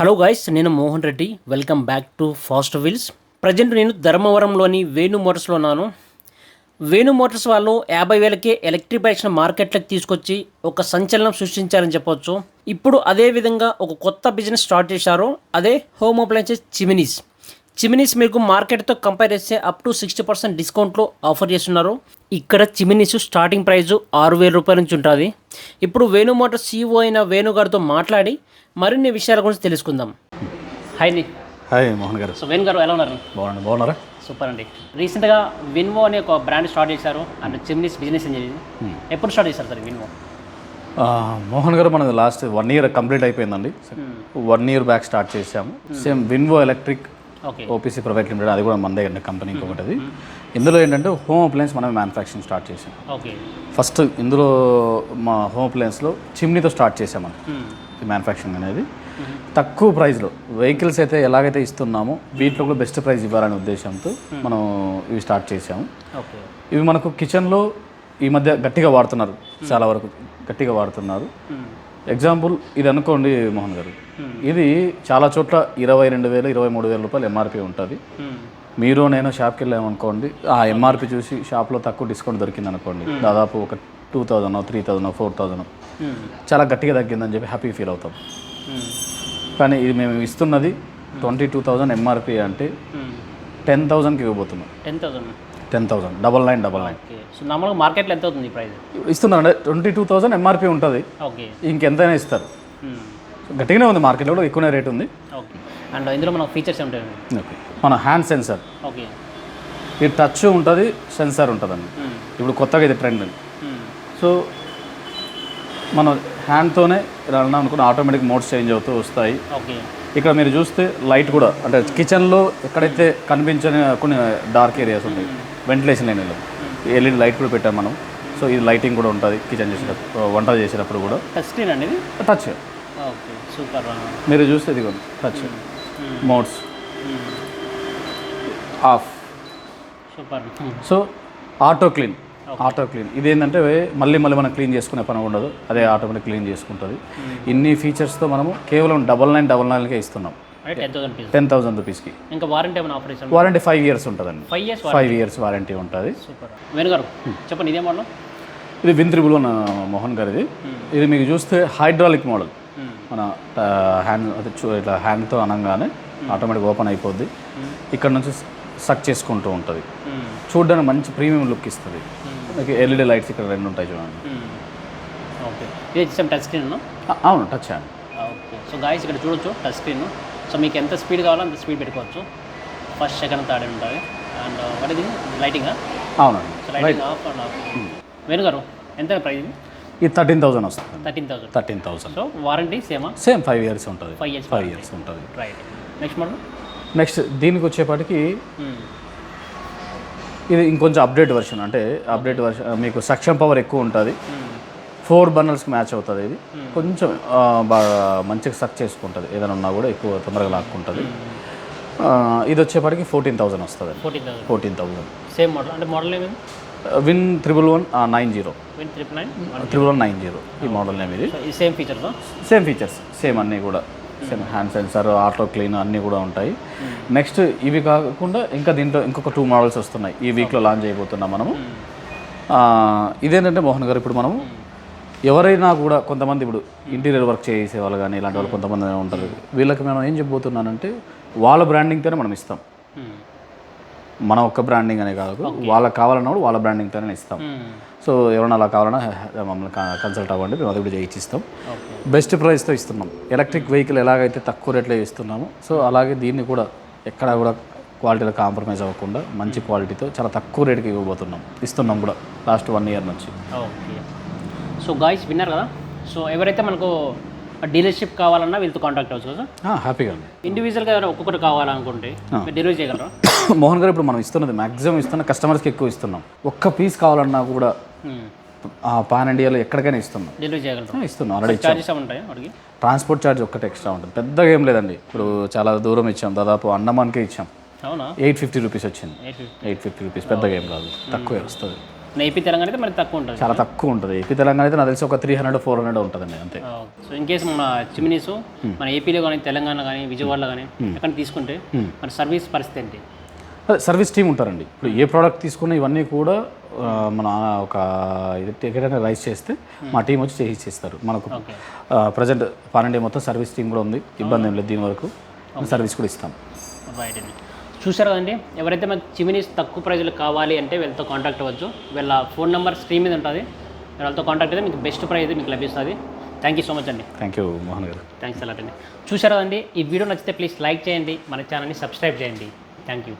Hello guys నేను Mohan Reddy. Welcome back to fast wheels present నేను ధర్మవరంలోని వేణు మోటార్స్లో ఉన్నాను. వేణు మోటార్స్ వాళ్ళు యాభై వేలకే ఎలక్ట్రిక్ బైక్స్ మార్కెట్లోకి తీసుకొచ్చి ఒక సంచలనం సృష్టించారని చెప్పొచ్చు. ఇప్పుడు అదే విధంగా ఒక కొత్త బిజినెస్ స్టార్ట్ చేశారు. అదే హోమ్ అప్లయన్సెస్ చిమినీస్ చిమినీస్ మీకు మార్కెట్తో కంపేర్ చేస్తే అప్ టు సిక్స్టీ పర్సెంట్ డిస్కౌంట్లో ఆఫర్ చేస్తున్నారు. ఇక్కడ చిమినీస్ స్టార్టింగ్ ప్రైస్ ఆరు వేల రూపాయల నుంచి ఉంటుంది. ఇప్పుడు వేణు మోటార్ సీఈఓ అయిన వేణు గారితో మాట్లాడి మరిన్ని విషయాల గురించి తెలుసుకుందాం. హాయ్ని హాయ్ మోహన్ గారు. సో వేణు గారు ఎలా ఉన్నారు? బాగుంది బాగున్నారా? సూపర్ అండి. రీసెంట్గా విన్వో అనే ఒక బ్రాండ్ స్టార్ట్ చేశారు. అండ్ చిమ్నీస్ బిజినెస్ అని చెప్పి ఎప్పుడు స్టార్ట్ చేశారు సార్ విన్వో మోహన్ గారు మనది లాస్ట్ వన్ ఇయర్ కంప్లీట్ అయిపోయిందండి. వన్ ఇయర్ బ్యాక్ స్టార్ట్ చేసాము same Vinvo electric OPC private limited అది కూడా మనదే అండి కంపెనీ ఇంకొకటి ఇందులో ఏంటంటే హోమ్ అప్లయన్స్ మనం మ్యానుఫ్యాక్చరింగ్ స్టార్ట్ చేసాం. ఫస్ట్ ఇందులో మా హోమ్ అప్లయన్స్లో చిమ్నీతో స్టార్ట్ చేసాం మనం. ఈ మ్యానుఫ్యాక్చరింగ్ అనేది. తక్కువ ప్రైస్లో వెహికల్స్ అయితే ఎలాగైతే ఇస్తున్నామో వీటిలో కూడా బెస్ట్ ప్రైస్ ఇవ్వాలనే ఉద్దేశంతో మనం ఇవి స్టార్ట్ చేసాము. ఇవి మనకు కిచెన్లో ఈ మధ్య గట్టిగా వాడుతున్నారు చాలా వరకు గట్టిగా వాడుతున్నారు. ఎగ్జాంపుల్ ఇది అనుకోండి మోహన్ గారు. ఇది చాలా చోట్ల ఇరవై రెండు వేలు ఇరవై మూడు వేల రూపాయలు ఎంఆర్పి ఉంటుంది. మీరు నేను షాప్కి వెళ్ళామనుకోండి ఆ ఎంఆర్పి చూసి షాప్లో తక్కువ డిస్కౌంట్ దొరికింది అనుకోండి దాదాపు ఒక two thousand three thousand four thousand చాలా గట్టిగా తగ్గిందని చెప్పి హ్యాపీ ఫీల్ అవుతాం. కానీ ఇది మేము ఇస్తున్నది ట్వంటీ టూ థౌజండ్ ఎంఆర్పి అంటే టెన్ థౌజండ్కి ఇవ్వబోతున్నాం. Ten thousand ten thousand double nine double nine. So నార్మల్గా మార్కెట్లో ఎంత అవుతుంది ప్రైస్? ఇస్తున్నారంటే ట్వంటీ టూ థౌసండ్ ఎంఆర్పి ఉంటుంది. ఓకే. ఇంకెంతైనా ఇస్తారు. గట్టిగానే ఉంది మార్కెట్లో కూడా ఎక్కువనే రేట్ ఉంది. ఓకే. అండ్ ఇందులో మనకు ఫీచర్స్ ఉంటాయి ఓకే. మన హ్యాండ్ సెన్సార్. ఓకే. ఇది టచ్ ఉంటుంది సెన్సార్ ఉంటుందండి. ఇప్పుడు కొత్తగా ఇది ట్రెండ్ సో మనం హ్యాండ్తోనే ఇలా అన్నాం అనుకున్న ఆటోమేటిక్ మోడ్స్ చేంజ్ అవుతూ వస్తాయి. ఓకే. ఇక్కడ మీరు చూస్తే లైట్ కూడా అంటే కిచెన్లో ఎక్కడైతే కనిపించని కొన్ని డార్క్ ఏరియాస్ ఉంటాయి వెంటిలేషన్ లేని ఎల్ఈడి లైట్ కూడా పెట్టాం మనం. సో ఇది లైటింగ్ కూడా ఉంటుంది కిచెన్ చేసేటప్పుడు వంట చేసేటప్పుడు కూడా. టచ్ స్క్రీన్ అండి టచ్. Okay super. మీరు చూస్తే ఇది touch. Modes. Off. Super. So auto clean. Auto clean. ఇది ఏంటంటే మళ్ళీ మళ్ళీ మనం క్లీన్ చేసుకునే పని ఉండదు. అదే ఆటోమేటిక్ క్లీన్ చేసుకుంటుంది. ఇన్ని ఫీచర్స్తో మనము కేవలం డబల్ నైన్ డబల్ నైన్కే ఇస్తున్నాం. టెన్ థౌసండ్ రూపీస్కి ఇంకా వారంటీ ఏమైనా ఆఫర్ ఇస్తాం వారంటీ ఫైవ్ ఇయర్స్ ఉంటుందండి. Five years five years warranty ఉంటుంది. సూపర్ వేణు గారు చెప్పండి ఇదే మోడల్ ఇది విన్ త్రిబుల్ వన్ మోహన్ గారిది. ఇది మీకు చూస్తే హైడ్రాలిక్ మోడల్ మన హ్యాండ్ అదే చూ- ఇట్లా హ్యాండ్తో అనగానే ఆటోమేటిక్ ఓపెన్ అయిపోద్ది. ఇక్కడ నుంచి సక్ చేసుకుంటూ ఉంటుంది. చూడడానికి మంచి ప్రీమియం లుక్ ఇస్తుంది. మీకు ఎల్ఈడి లైట్స్ ఇక్కడ రెండు ఉంటాయి చూడండి. ఓకే ఇది టచ్ స్క్రీన్ అవును touch hand okay so guys ఇక్కడ చూడొచ్చు టచ్ స్క్రీన్ సో మీకు ఎంత స్పీడ్ కావాలో అంత స్పీడ్ పెట్టుకోవచ్చు. ఫస్ట్ సెకండ్ థర్డ్ ఉంటుంది అండ్ వాట్ ఇది లైటింగ్ అవునండి. So lighting off and off Venu గారు ఎంత ప్రైస్ ఇది? థర్టీన్ థౌసండ్ వస్తుంది. Thirteen thousand. Thirteen thousand. So warranty సేమా same five years ఉంటుంది. ఫైవ్ ఇయర్స్ ఫైవ్ ఇయర్స్ ఉంటుంది. రైట్ నెక్స్ట్ మోడల్ నెక్స్ట్ దీనికి వచ్చేపాటికి ఇది ఇంకొంచెం అప్డేట్ వర్షన్ అంటే అప్డేట్ వర్షన్ మీకు సక్షం పవర్ ఎక్కువ ఉంటుంది. ఫోర్ బర్నర్స్కి మ్యాచ్ అవుతుంది ఇది. కొంచెం బాగా మంచిగా సక్ చేసుకుంటుంది. ఏదైనా ఉన్నా కూడా ఎక్కువ తొందరగా లాక్కుంటుంది. ఇది వచ్చేపాటికి ఫోర్టీన్ థౌజండ్ వస్తుంది. Fourteen thousand. సేమ్ మోడల్ అంటే మోడల్ ఏమేమి win triple one nine zero. Triple one nine zero. ఈ మోడల్ నేమ్ ఇది. Same features same features same అన్నీ కూడా. Same hand sensor auto clean అన్నీ కూడా ఉంటాయి. నెక్స్ట్ ఇవి కాకుండా ఇంకా దీంట్లో ఇంకొక టూ మోడల్స్ వస్తున్నాయి. ఈ వీక్లో లాంచ్ చేయబోతున్నాం మనము. ఇదేంటంటే మోహన్ గారు ఇప్పుడు మనము ఎవరైనా కూడా కొంతమంది ఇప్పుడు ఇంటీరియర్ వర్క్ చేసే వాళ్ళు కానీ ఇలాంటి వాళ్ళు కొంతమంది ఉంటారు. వీళ్ళకి మనం ఏం చెప్పబోతున్నానంటే వాళ్ళ బ్రాండింగ్తోనే మనం ఇస్తాం. మన ఒక్క బ్రాండింగ్ అనే కాదు. వాళ్ళకి కావాలన్నప్పుడు వాళ్ళ బ్రాండింగ్తోనే ఇస్తాం. సో ఎవరైనా అలా కావాలన్నా మమ్మల్ని కన్సల్ట్ అవ్వండి మేము అది కూడా చేయించిస్తాం బెస్ట్ ప్రైస్తో ఇస్తున్నాం. ఎలక్ట్రిక్ వెహికల్ ఎలాగైతే తక్కువ రేట్లో ఇస్తున్నామో సో అలాగే దీన్ని కూడా ఎక్కడా కూడా క్వాలిటీలో కాంప్రమైజ్ అవ్వకుండా మంచి క్వాలిటీతో చాలా తక్కువ రేటుకి ఇవ్వబోతున్నాం. ఇస్తున్నాం కూడా లాస్ట్ వన్ ఇయర్ నుంచి. ఓకే సో గాయస్ విన్నారు కదా? సో ఎవరైతే మనకు డీలర్షిప్ కావాలన్నా వీళ్ళతో కాంటాక్ట్ అవ్వచ్చు కదా హ్యాపీగా ఉంది. ఇండివిజువల్గా ఎవరైనా ఒక్కొక్కటి కావాలనుకుంటే డెలివరీ చేయగలరా? మోహన్ గారు ఇప్పుడు మనం ఇస్తున్నది మ్యాక్సిమం ఇస్తున్న కస్టమర్స్కి ఎక్కువ ఇస్తున్నాం. ఒక్క పీస్ కావాలన్నా కూడా పాన్ ఇండియాలో ఎక్కడికైనా ఇస్తున్నాం. డెలివరీ చేయగలరా? ఇస్తున్నాం ఆల్రెడీ చార్జెస్ ఉంటాయి వాడికి? ట్రాన్స్పోర్ట్ ఛార్జ్ ఒక్కటే ఎక్స్ట్రా ఉంటుంది. పెద్దగా ఏం లేదండి. ఇప్పుడు చాలా దూరం ఇచ్చాం దాదాపు అండమాన్కే ఇచ్చాం. అవునా? ఎయిట్ ఫిఫ్టీ రూపీస్ వచ్చింది. ఎయిట్ ఫిఫ్టీ రూపీస్ పెద్దగా ఏం రాదు. తక్కువే వస్తుంది. ఏపీ తెలంగాణ అయితే మరి తక్కువ ఉంటుంది. చాలా తక్కువ ఉంటుంది. ఏపీ తెలంగాణ అయితే నాకు తెలిసి ఒక త్రీ హండ్రెడ్ ఫోర్ హండ్రెడ్ ఉంటుందండి అంతే. సో ఇన్ కేసు మన చిమినీస్ మన ఏపీలో కానీ తెలంగాణ కానీ విజయవాడలో కానీ ఎక్కడ తీసుకుంటే మన సర్వీస్ పరిస్థితి ఏంటి? అదే సర్వీస్ టీమ్ ఉంటారండి. ఇప్పుడు ఏ ప్రోడక్ట్ తీసుకున్నా ఇవన్నీ కూడా మన ఒక అనేది రైస్ చేస్తే మా టీం వచ్చి చేసి ఇచ్చేస్తారు మనకు ప్రజెంట్ పన్నెండు మొత్తం సర్వీస్ టీం కూడా ఉంది. ఇబ్బంది ఏం లేదు దీని వరకు. సర్వీస్ కూడా ఇస్తాం. అండి. చూసారు కదండి. ఎవరైతే మాకు చిమినీస్ తక్కువ ప్రైజ్లో కావాలి అంటే వీళ్ళతో కాంటాక్ట్ అవ్వచ్చు. వీళ్ళ ఫోన్ నెంబర్ స్క్రీన్ మీద ఉంటుంది. వీళ్ళతో కాంటాక్ట్ అయితే మీకు బెస్ట్ ప్రైజ్ మీకు లభిస్తుంది. థ్యాంక్ యూ సో మచ్ అండి. థ్యాంక్ యూ మోహన్ గారు. థ్యాంక్స్ అలాట్ అండి. చూసారు కదండి. ఈ వీడియో నచ్చితే ప్లీజ్ లైక్ చేయండి. మన ఛానల్ని సబ్స్క్రైబ్ చేయండి. Thank you